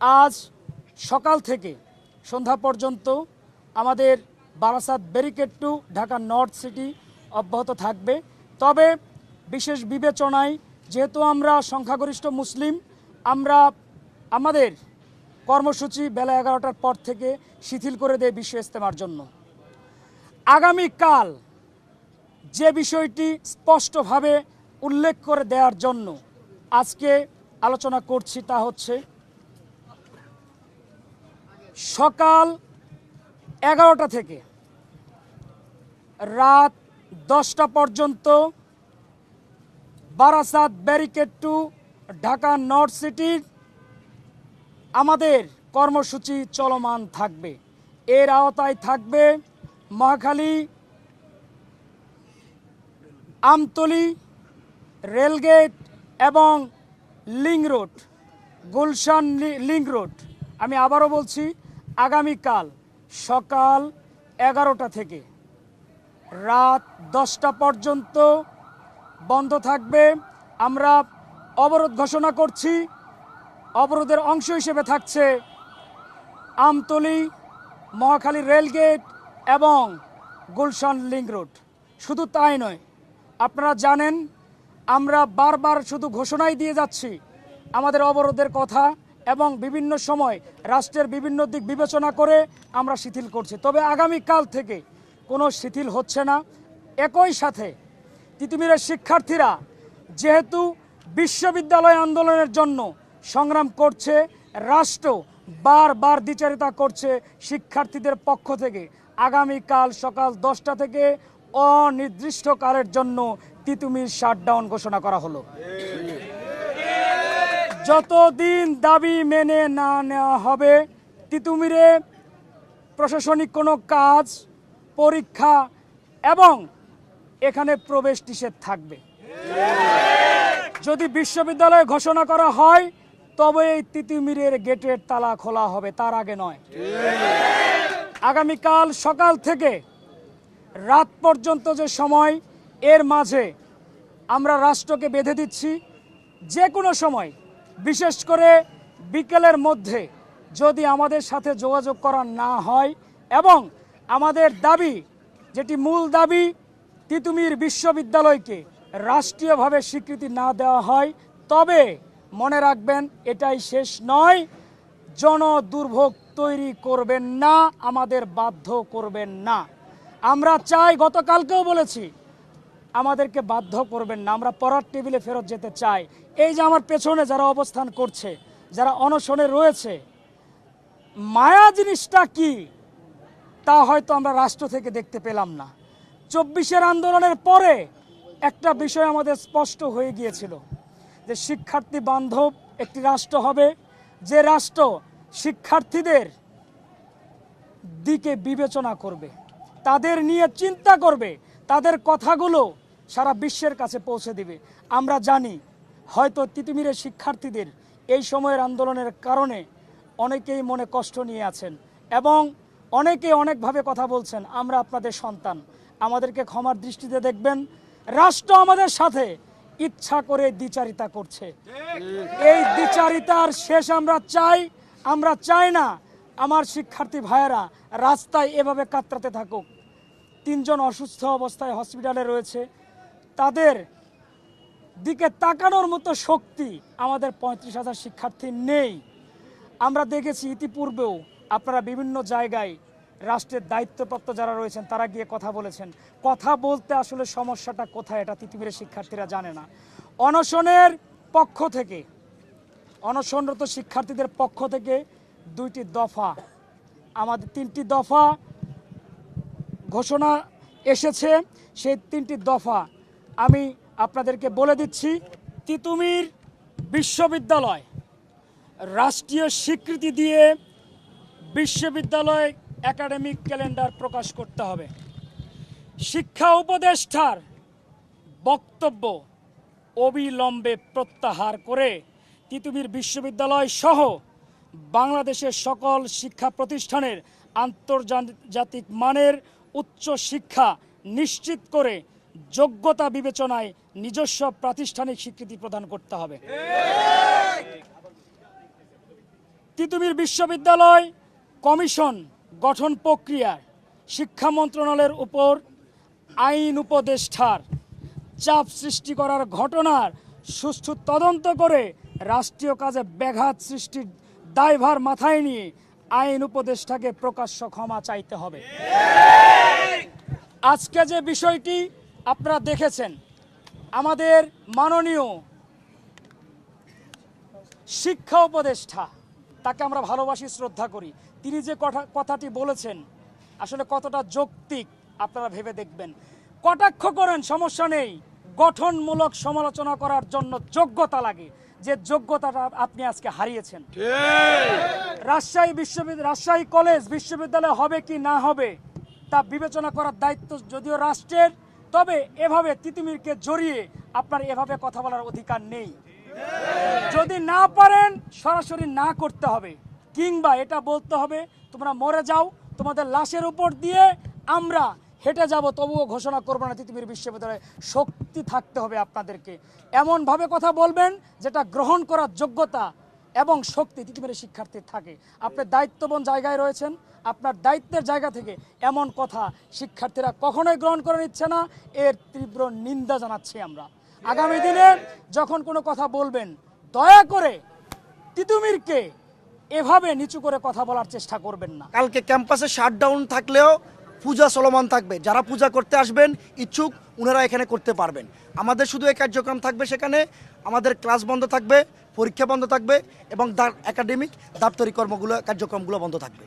আজ সকাল থেকে সন্ধ্যা পর্যন্ত আমাদের Barasat barricade to Dhaka north city অব্যাহত থাকবে। তবে বিশেষ বিবেচনায়, যেহেতু আমরা সংখ্যাগরিষ্ঠ মুসলিম, আমরা আমাদের কর্মসূচি বেলা এগারোটার পর থেকে শিথিল করে দেয় বিশ্ব ইস্তেমার জন্য। আগামীকাল যে বিষয়টি স্পষ্টভাবে উল্লেখ করে দেওয়ার জন্য আজকে আলোচনা করছি তা হচ্ছে সকাল এগারোটা থেকে রাত দশটা পর্যন্ত Barasat barricade to Dhaka north সিটির আমাদের কর্মসূচি চলমান থাকবে। এর আওতায় থাকবে মহাখালী, আমতলি, রেলগেট এবং লিং রোড, গুলশান লি- রোড। আমি আবারও বলছি আগামীকাল সকাল এগারোটা থেকে রাত দশটা পর্যন্ত বন্ধ থাকবে। আমরা অবরোধ ঘোষণা করছি। অবরোধের অংশ হিসেবে থাকছে আমতলি, মহাখালী রেলগেট এবং গুলশান লিং রোড। শুধু তাই নয়, আপনারা জানেন, আমরা বারবার শুধু ঘোষণাই দিয়ে যাচ্ছি, আমাদের অবরোধের কথা এবং বিভিন্ন সময় রাষ্ট্রের বিভিন্ন দিক বিবেচনা করে আমরা শিথিল করছি। তবে আগামীকাল থেকে কোনো শিথিল হচ্ছে না। একই সাথে তিতুমিরের শিক্ষার্থীরা যেহেতু বিশ্ববিদ্যালয় আন্দোলনের জন্য সংগ্রাম করছে, রাষ্ট্র বারবার দ্বিচারিতা করছে শিক্ষার্থীদের পক্ষ থেকে আগামীকাল সকাল দশটা থেকে অনির্দিষ্টকালের জন্য তিতুমির শাটডাউন ঘোষণা করা হলো। যতদিন দাবি মেনে না নেওয়া হবে, তিতুমিরে প্রশাসনিক কোনো কাজ, পরীক্ষা এবং এখানে প্রবেশ নিষেধ থাকবে। যদি বিশ্ববিদ্যালয়ে ঘোষণা করা হয়, তবে এই তিতুমিরের গেটের তালা খোলা হবে, তার আগে নয়। আগামীকাল সকাল থেকে রাত পর্যন্ত যে সময়, এর মাঝে আমরা রাষ্ট্রকে বেঁধে দিচ্ছি, যে কোনো সময় বিশেষ করে বিকেলের মধ্যে যদি আমাদের সাথে যোগাযোগ করা না হয় এবং আমাদের দাবি, যেটি মূল দাবি, তিতুমির বিশ্ববিদ্যালয়কে রাষ্ট্রীয়ভাবে স্বীকৃতি না দেওয়া হয়, তবে মনে রাখবেন এটাই শেষ নয়। জন দুর্ভোগ তৈরি করবেন না, আমাদের বাধ্য করবেন না। আমরা চাই গতকালকেও বলেছি আমাদেরকে বাধ্য করবেন না। আমরা পড়ার টেবিলে ফেরত যেতে চাই। এই যে আমার পেছনে যারা অবস্থান করছে, যারা অনশনে রয়েছে, মায়া জিনিসটা কি? তা হয়তো আমরা রাষ্ট্র থেকে দেখতে পেলাম না। চব্বিশের আন্দোলনের পরে একটা বিষয় আমাদের স্পষ্ট হয়ে গিয়েছিল যে শিক্ষার্থী বান্ধব একটি রাষ্ট্র হবে। যে রাষ্ট্র শিক্ষার্থীদের দিকে বিবেচনা করবে, তাদের নিয়ে চিন্তা করবে, তাদের কথাগুলো সারা বিশ্বের কাছে পৌঁছে দিবে। আমরা জানি, হয়তো তিতুমিরের শিক্ষার্থীদের এই সময়ের আন্দোলনের কারণে অনেকেই মনে কষ্ট নিয়ে আছেন এবং অনেকে অনেকভাবে কথা বলছেন, আমরা আপনাদের সন্তান। আমাদেরকে ক্ষমার দৃষ্টিতে দেখবেন। রাষ্ট্র আমাদের সাথে ইচ্ছা করে দ্বিচারিতা করছে। এই দ্বিচারিতার শেষ আমরা চাই আমরা চাই না আমার শিক্ষার্থী ভাইয়েরা রাস্তায় এভাবে কাতরাতে থাকুক। তিনজন অসুস্থ অবস্থায় হসপিটালে রয়েছে। তাদের দিকে তাকানোর মতো শক্তি আমাদের পঁয়ত্রিশ হাজার শিক্ষার্থী নেই। আমরা দেখেছি ইতিপূর্বেও আপনারা বিভিন্ন জায়গায় রাষ্ট্রের দায়িত্বপ্রাপ্ত যারা রয়েছেন, তারা গিয়ে কথা বলেছেন। কথা বলতে আসলে সমস্যাটা কোথায় এটা তিতুমিরের শিক্ষার্থীরা জানে না। অনশনের পক্ষ থেকে, অনশনরত শিক্ষার্থীদের পক্ষ থেকে দুইটি দফা, আমাদের তিনটি দফা ঘোষণা এসেছে। সেই তিনটি দফা আমি আপনাদেরকে বলে দিচ্ছি, তিতুমির বিশ্ববিদ্যালয় রাষ্ট্রীয় স্বীকৃতি দিয়ে বিশ্ববিদ্যালয় একাডেমিক ক্যালেন্ডার প্রকাশ করতে হবে। শিক্ষা উপদেষ্টার বক্তব্য অবিলম্বে প্রত্যাহার করে তিতুমির বিশ্ববিদ্যালয় সহ বাংলাদেশের সকল শিক্ষা প্রতিষ্ঠানের আন্তর্জাতিক মানের উচ্চ শিক্ষা নিশ্চিত করে যোগ্যতা বিবেচনায় নিজস্ব প্রাতিষ্ঠানিক স্বীকৃতি প্রদান করতে হবে। তিতুমির বিশ্ববিদ্যালয় কমিশন গঠন প্রক্রিয়ার শিক্ষা মন্ত্রণালয়ের উপর আইন উপদেষ্টার চাপ সৃষ্টি করার ঘটনার সুষ্ঠু তদন্ত করে রাষ্ট্রীয় কাজে ব্যাঘাত সৃষ্টির দায়ভার মাথায় নিয়ে আইন উপদেষ্টাকে প্রকাশ্য ক্ষমা চাইতে হবে। আজকে যে বিষয়টি আপনারা দেখেছেন আমাদের মাননীয় শিক্ষা উপদেষ্টা তাকে আমরা ভালোবাসি শ্রদ্ধা করি। তিনি যে কথা কথাটি বলেছেন আসলে কতটা যৌক্তিক আপনারা ভেবে দেখবেন। কটাক্ষ করেন সমস্যা নেই। গঠনমূলক সমালোচনা করার জন্য যোগ্যতা লাগে যে যোগ্যতাটা আপনি আজকে হারিয়েছেন। রাজশাহী বিশ্ববিদ্যালয় রাজশাহী কলেজ বিশ্ববিদ্যালয় হবে কি না হবে তা বিবেচনা করার দায়িত্ব যদিও রাষ্ট্রের তবে এভাবে তিতুমিরকে জড়িয়ে আপনার এভাবে কথা বলার অধিকার নেই। যদি না পারেন, সরাসরি না করতে হবে। কিংবা এটা বলতে হবে, তোমরা মরে যাও, তোমাদের লাশের উপর দিয়ে আমরা হেঁটে যাব, তবুও ঘোষণা করব না তিতুমির বিশ্ববিদ্যালয়ে শক্তি থাকতে হবে আপনাদেরকে। এমনভাবে কথা বলবেন যেটা গ্রহণ করার যোগ্যতা এবং শক্তি তিতুমিরের শিক্ষার্থী থাকে। আপনি দায়িত্ববান জায়গায় রয়েছেন। আপনার দায়িত্বের জায়গা থেকে এমন কথা শিক্ষার্থীরা কখনোই গ্রহণ করে নিচ্ছে না। এর তীব্র নিন্দা জানাচ্ছি আমরা। আগামী দিনে যখন কোনো কথা বলবেন, দয়া করে তিতুমিরকে এভাবে নিচু করে কথা বলার চেষ্টা করবেন না। কালকে ক্যাম্পাসে শাটডাউন থাকলেও পূজা চলমান থাকবে। যারা পূজা করতে আসবেন, ইচ্ছুক ওনারা এখানে করতে পারবেন। আমাদের শুধু এই কার্যক্রম থাকবে সেখানে। আমাদের ক্লাস বন্ধ থাকবে পরীক্ষা বন্ধ থাকবে এবং একাডেমিক দাপ্তরিক কর্মগুলো কার্যক্রমগুলো বন্ধ থাকবে।